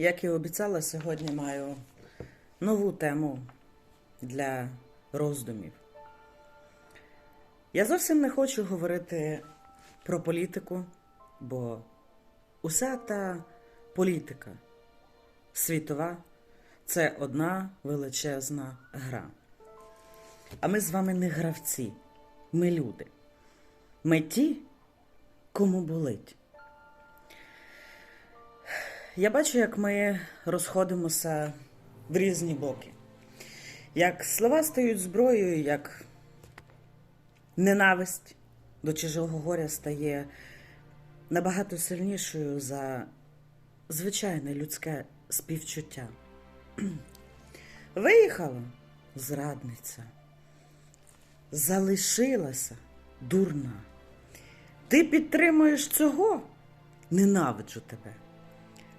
Як і обіцяла, сьогодні маю нову тему для роздумів. Я зовсім не хочу говорити про політику, бо уся та політика світова це одна величезна гра. А ми з вами не гравці, ми люди. Ми ті, кому болить. Я бачу, як ми розходимося в різні боки. Як слова стають зброєю, як ненависть до чужого горя стає набагато сильнішою за звичайне людське співчуття. Виїхала зрадниця, залишилася дурна. Ти підтримуєш цього? Ненавиджу тебе.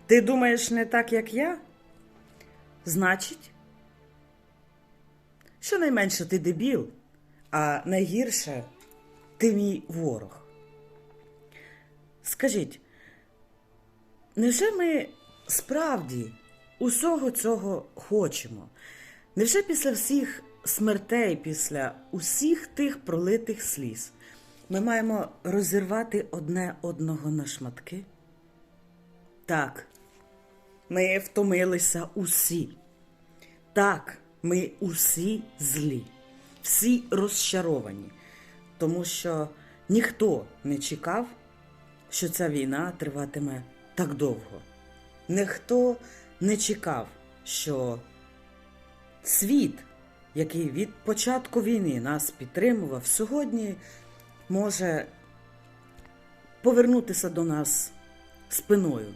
Ти думаєш не так, як я? Значить, щонайменше ти дебіл, а найгірше ти мій ворог. Скажіть, невже ми справді усього цього хочемо? Невже після всіх смертей, після усіх тих пролитих сліз ми маємо розірвати одне одного на шматки? Так, ми втомилися усі. Так, ми усі злі, всі розчаровані, тому що ніхто не чекав, що ця війна триватиме так довго. Ніхто не чекав, що світ, який від початку війни нас підтримував, сьогодні може повернутися до нас спиною.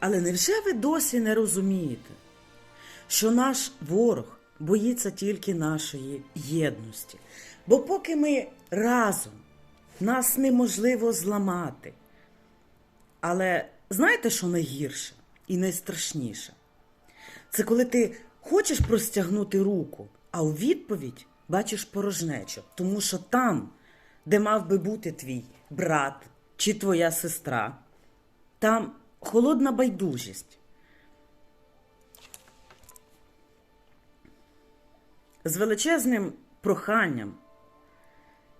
Але невже ви досі не розумієте, що наш ворог боїться тільки нашої єдності? Бо поки ми разом, нас неможливо зламати. Але знаєте, що найгірше і найстрашніше? Це коли ти хочеш простягнути руку, а у відповідь бачиш порожнечу, тому що там, де мав би бути твій брат чи твоя сестра, там холодна байдужість. З величезним проханням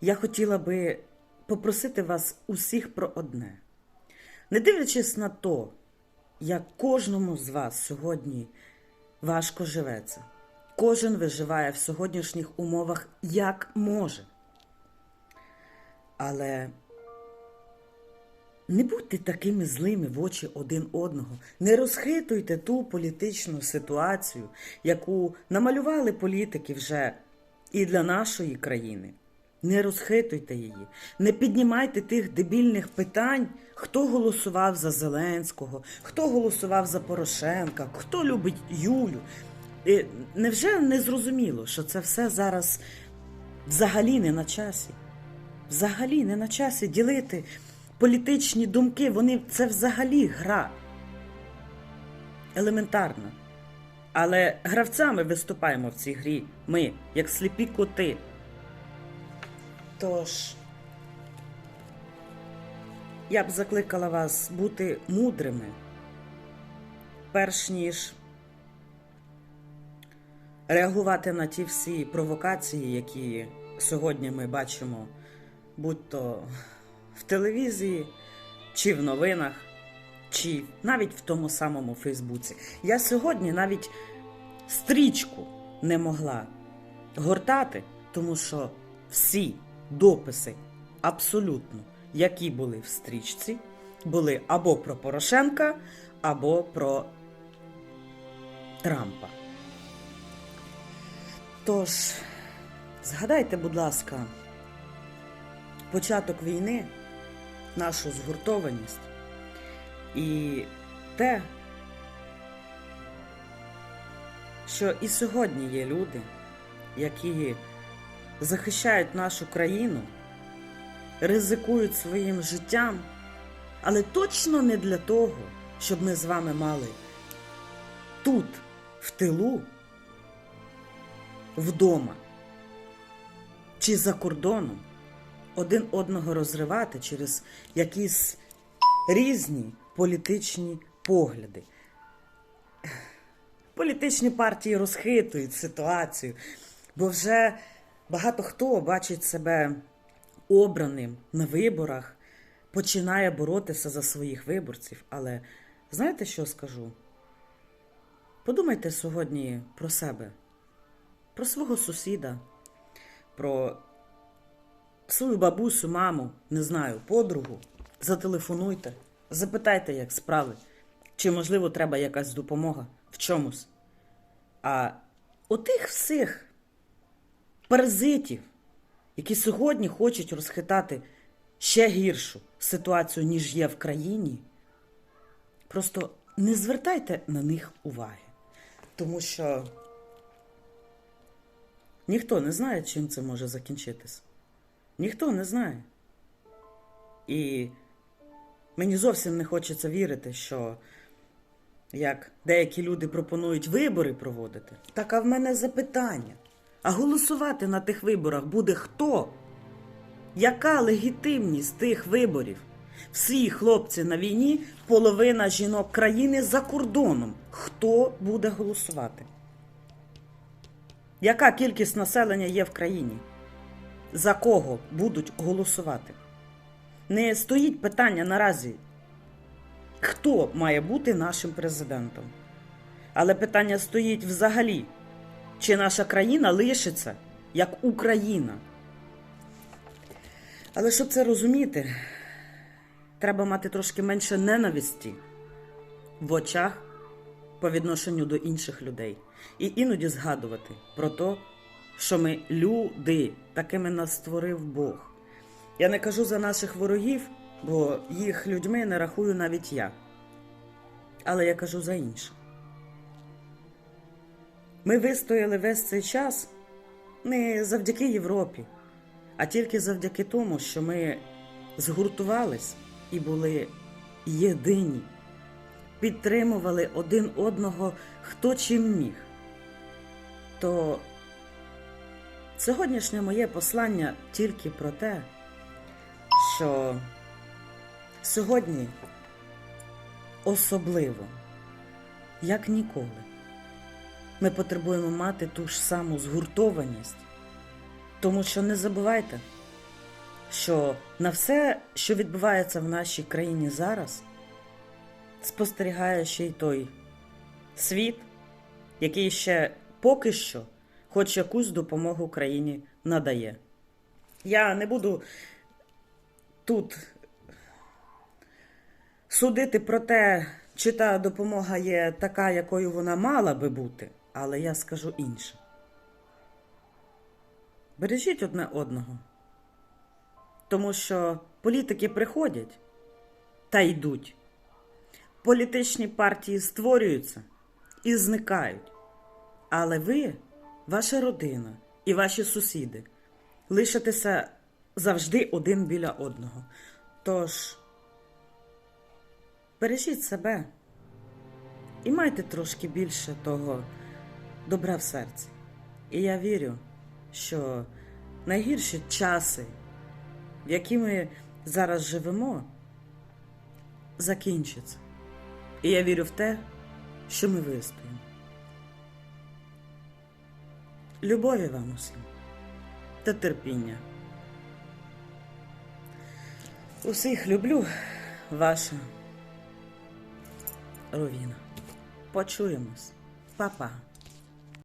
я хотіла би попросити вас усіх про одне. Не дивлячись на то, як кожному з вас сьогодні важко живеться, кожен виживає в сьогоднішніх умовах як може. Але не будьте такими злими в очі один одного. Не розхитуйте ту політичну ситуацію, яку намалювали політики вже і для нашої країни. Не розхитуйте її, не піднімайте тих дебільних питань, хто голосував за Зеленського, хто голосував за Порошенка, хто любить Юлю. І невже не зрозуміло, що це все зараз взагалі не на часі? Взагалі не на часі ділити політичні думки, вони це взагалі гра. Елементарна. Але гравцями виступаємо в цій грі. Ми, як сліпі коти. Тож, я б закликала вас бути мудрими, перш ніж реагувати на ті всі провокації, які сьогодні ми бачимо, будь то в телевізії, чи в новинах, чи навіть в тому самому Фейсбуці. Я сьогодні навіть стрічку не могла гортати, тому що всі дописи, абсолютно, які були в стрічці, були або про Порошенка, або про Трампа. Тож, згадайте, будь ласка, початок війни, нашу згуртованість. І те, що і сьогодні є люди, які захищають нашу країну, ризикують своїм життям, але точно не для того, щоб ми з вами мали тут, в тилу, вдома чи за кордоном один одного розривати через якісь різні політичні погляди. Політичні партії розхитують ситуацію, бо вже багато хто бачить себе обраним на виборах, починає боротися за своїх виборців. Але знаєте, що скажу? Подумайте сьогодні про себе, про свого сусіда, про свою бабусю, маму, не знаю, подругу. Зателефонуйте, запитайте, як справи, чи, можливо, треба якась допомога в чомусь. А отих всіх паразитів, які сьогодні хочуть розхитати ще гіршу ситуацію, ніж є в країні, просто не звертайте на них уваги. Тому що ніхто не знає, чим це може закінчитися. Ніхто не знає. І мені зовсім не хочеться вірити, що як деякі люди пропонують вибори проводити. Так а в мене запитання. А голосувати на тих виборах буде хто? Яка легітимність тих виборів? Всі хлопці на війні, половина жінок країни за кордоном. Хто буде голосувати? Яка кількість населення є в країні? За кого будуть голосувати? Не стоїть питання наразі, хто має бути нашим президентом. Але питання стоїть взагалі, чи наша країна лишиться як Україна. Але щоб це розуміти, треба мати трошки менше ненависті в очах по відношенню до інших людей. І іноді згадувати про те, що ми люди, такими нас створив Бог. Я не кажу за наших ворогів, бо їх людьми не рахую навіть я. Але я кажу за інших. Ми вистояли весь цей час не завдяки Європі, а тільки завдяки тому, що ми згуртувались і були єдині, підтримували один одного хто чим міг. То сьогоднішнє моє послання тільки про те, що сьогодні особливо, як ніколи, ми потребуємо мати ту ж саму згуртованість, тому що не забувайте, що на все, що відбувається в нашій країні зараз, спостерігає ще й той світ, який ще поки що хоч якусь допомогу Україні надає. Я не буду тут судити про те, чи та допомога є така, якою вона мала би бути, але я скажу інше. Бережіть одне одного, тому що політики приходять та йдуть. Політичні партії створюються і зникають. Але ви, ваша родина і ваші сусіди лишитеся завжди один біля одного. Тож бережіть себе і майте трошки більше того добра в серці. І я вірю, що найгірші часи, в які ми зараз живемо, закінчаться. І я вірю в те, що ми вистоїмо. Любові вам усім та терпіння. Усіх люблю, ваша Ровіна. Почуємось. Па-па.